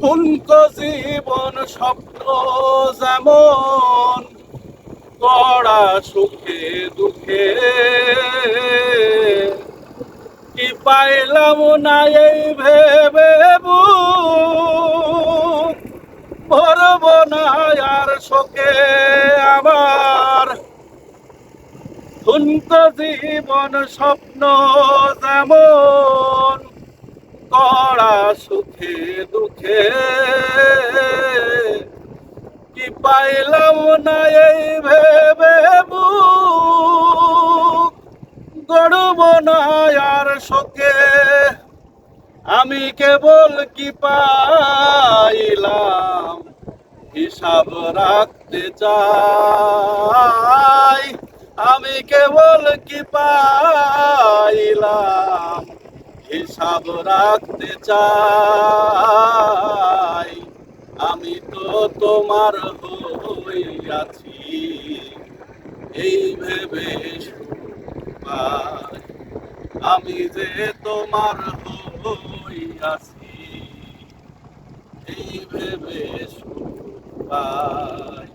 ঠুনকো জীবন স্বপ্ন যেমন, কড়া সুখে দুঃখে। কি পাইলাম না এই ভেবে ভরব না আর শোকে আমার। ঠুনকো জীবন স্বপ্ন যেমন সুখে, দুঃখে। কি পাইলাম না এই ভেবে গড়ব না আর শোকে। আমি কেবল কি পাইলাম? হিসাব রাখতে চাই। আমি কেবল কি পাইলাম হিসাব রাখতে চাই। আমি তো তোমার হইয়াছি এই ভেবে আমি যে তোমার হইয়াছি এই ভেবে পাই